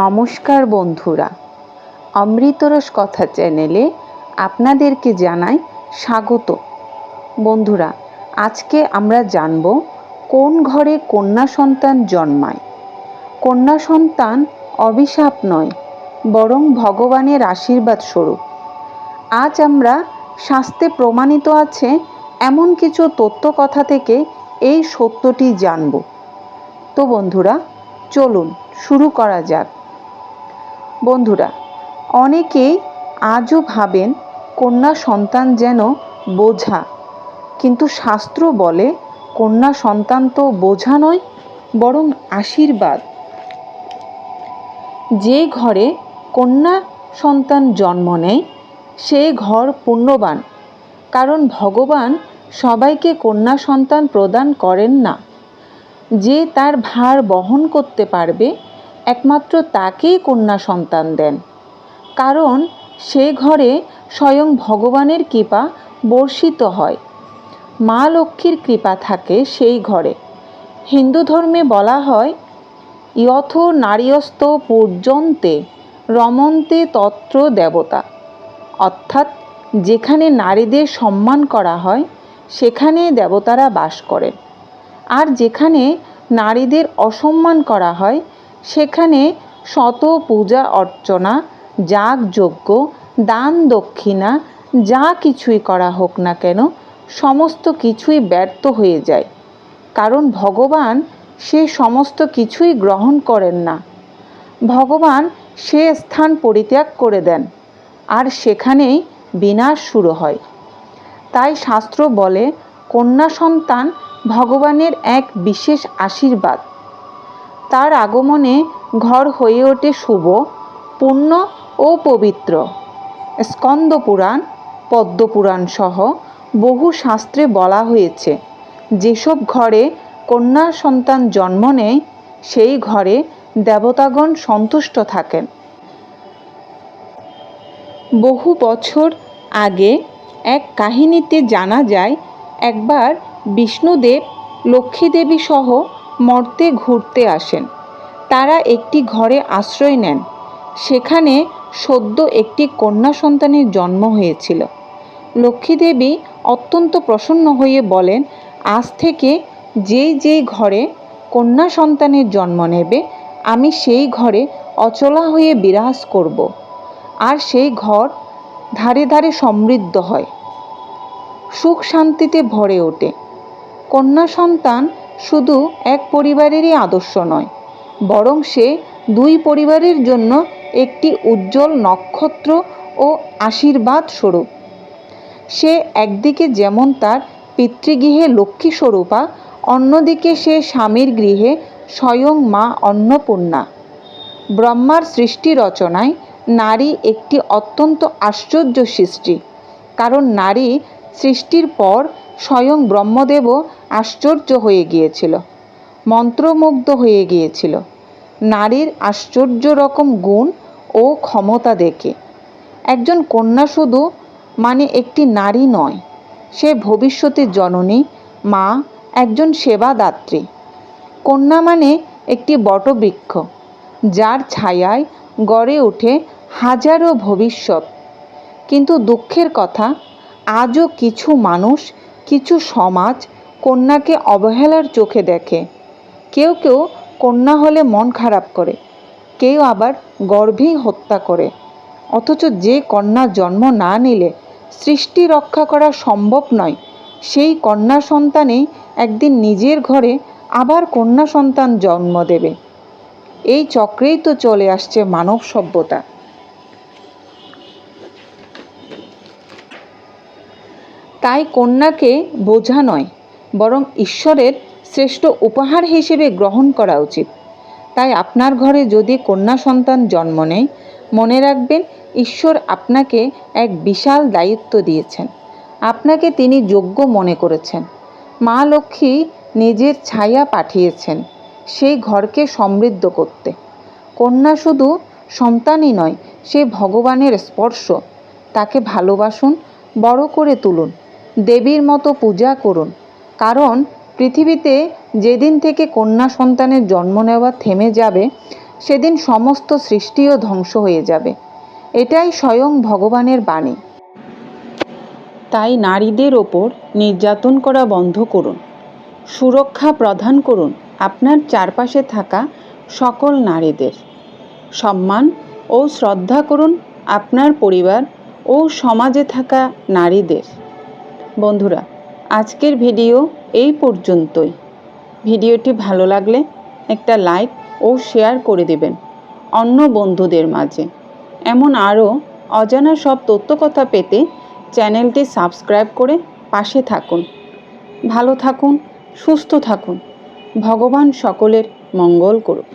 নমস্কার বন্ধুরা। অমৃতরস কথা চ্যানেলে আপনাদেরকে জানাই স্বাগত। বন্ধুরা, আজকে আমরা জানব কোন ঘরে কন্যা সন্তান জন্মায়। কন্যা সন্তান অভিশাপ নয়, বরং ভগবানের আশীর্বাদ স্বরূপ। আজ আমরা শাস্তে প্রমাণিত আছে এমন কিছু তথ্য কথা থেকে এই সত্যটি জানব। তো বন্ধুরা, চলুন শুরু করা যাক। বন্ধুরা, অনেকেই আজও ভাবেন কন্যা সন্তান যেন বোঝা, কিন্তু শাস্ত্র বলে কন্যা সন্তান তো বোঝা নয়, বরং আশীর্বাদ। যে ঘরে কন্যা সন্তান জন্ম নেয়, সে ঘর পুণ্যবান, কারণ ভগবান সবাইকে কন্যা সন্তান প্রদান করেন না। যে তার ভার বহন করতে পারবে, একমাত্র তাকেই কন্যা সন্তান দেন। কারণ সে ঘরে স্বয়ং ভগবানের কৃপা বর্ষিত হয়। মা লক্ষ্মীর কৃপা থাকে সেই ঘরে। হিন্দু ধর্মে বলা হয়, ইয়থ নারীয়স্ত পর্যন্তে রমন্তে তত্র দেবতা। অর্থাৎ যেখানে নারীদের সম্মান করা হয় সেখানে দেবতারা বাস করেন। যেখানে নারীদের অসম্মান করা হয়, সেখানে শত পূজা অর্চনা যাগযজ্ঞ দান দক্ষিণা, যা কিছুই করা হোক না কেন, সমস্ত কিছুই ব্যর্থ হয়ে যায়। কারণ ভগবান সে সমস্ত কিছুই গ্রহণ করেন না। ভগবান সে স্থান পরিত্যাগ করে দেন, আর সেখানেই বিনাশ শুরু হয়। তাই শাস্ত্র বলে, কন্যা সন্তান ভগবানের এক বিশেষ আশীর্বাদ। তার আগমনে ঘর হয়ে ওঠে শুভ, পূর্ণ ও পবিত্র। স্কন্দ পুরাণ পদ্মপুরাণ সহ বহু শাস্ত্রে বলা হয়েছে, যেসব ঘরে কন্যা সন্তান জন্ম নেয়, সেই ঘরে দেবতাগণ সন্তুষ্ট থাকেন। বহু বছর আগে এক কাহিনীতে জানা যায়, একবার বিষ্ণুদেব, লক্ষ্মীদেবী সহ মর্তে ঘুরতে আসেন। তারা একটি ঘরে আশ্রয় নেন। সেখানে সদ্য একটি কন্যা সন্তানের জন্ম হয়েছিল। লক্ষ্মীদেবী অত্যন্ত প্রসন্ন হয়ে বলেন, আজ থেকে যেই যেই ঘরে কন্যা সন্তানের জন্ম নেবে, আমি সেই ঘরে অচলা হয়ে বিরাজ করব। আর সেই ঘর ধারে ধারে সমৃদ্ধ হয়। সুখ শান্তিতে ভরে ওঠে। কন্যা সন্তান শুধু এক পরিবারেরই আদর্শ নয়, বরং সে দুই পরিবারের জন্য একটি উজ্জ্বল নক্ষত্র ও আশীর্বাদ স্বরূপ। সে একদিকে যেমন তার পিতৃগৃহে লক্ষ্মী স্বরূপা, অন্যদিকে সে স্বামীর গৃহে স্বয়ং মা অন্নপূর্ণা। ব্রহ্মার সৃষ্টি রচনায় নারী একটি অত্যন্ত আশ্চর্য সৃষ্টি, কারণ নারী সৃষ্টির পর স্বয়ং ব্রহ্মদেবও আশ্চর্য হয়ে গিয়েছিল, মন্ত্রমুগ্ধ হয়ে গিয়েছিল। নারীর আশ্চর্য রকম গুণ ও ক্ষমতা দেখে। একজন কন্যা শুধু মানে একটি নারী নয়, সে ভবিষ্যতের জননী, মা, একজন সেবাদাত্রী। কন্যা মানে একটি বটবৃক্ষ, যার ছায়ায় গড়ে ওঠে হাজারো ভবিষ্যৎ। কিন্তু দুঃখের কথা, আজও কিছু মানুষ কিছু সমাজ কন্যাকে অবহেলার চোখে দেখে। কেউ কেউ কন্যা হলে মন খারাপ করে, কেউ আবার গর্ভেই হত্যা করে। অথচ যে কন্যা জন্ম না নিলে সৃষ্টি রক্ষা করা সম্ভব নয়। সেই কন্যা সন্তানেই একদিন নিজের ঘরে আবার কন্যা সন্তান জন্ম দেবে। এই চক্রেই তো চলে আসছে মানব সভ্যতা। তাই কন্যাকে বোঝা নয়, বরং ঈশ্বরের শ্রেষ্ঠ উপহার হিসেবে গ্রহণ করা উচিত। তাই আপনার ঘরে যদি কন্যা সন্তান জন্ম নেয়, মনে রাখবেন ঈশ্বর আপনাকে এক বিশাল দায়িত্ব দিয়েছেন। আপনাকে তিনি যোগ্য মনে করেছেন। মা লক্ষ্মী নিজের ছায়া পাঠিয়েছেন সেই ঘরকে সমৃদ্ধ করতে। কন্যা শুধু সন্তানই নয়, সে ভগবানের স্পর্শ। তাকে ভালোবাসুন, বড় করে তুলুন। দেবীর মতো পূজা করুন। কারণ পৃথিবীতে যেদিন থেকে কন্যা সন্তানের জন্ম নেওয়া থেমে যাবে, সেদিন সমস্ত সৃষ্টিও ধ্বংস হয়ে যাবে। এটাই স্বয়ং ভগবানের বাণী। তাই নারীদের ওপর নির্যাতন করা বন্ধ করুন। সুরক্ষা প্রদান করুন আপনার চারপাশে থাকা সকল নারীদের। সম্মান ও শ্রদ্ধা করুন আপনার পরিবার ও সমাজে থাকা নারীদের। বন্ধুরা, আজকের ভিডিও এই পর্যন্তই। ভিডিওটি ভালো লাগলে একটা লাইক ও শেয়ার করে দেবেন অন্য বন্ধুদের মাঝে। এমন আরও অজানা সব তথ্যকথা পেতে চ্যানেলটি সাবস্ক্রাইব করে পাশে থাকুন। ভালো থাকুন, সুস্থ থাকুন। ভগবান সকলের মঙ্গল করুন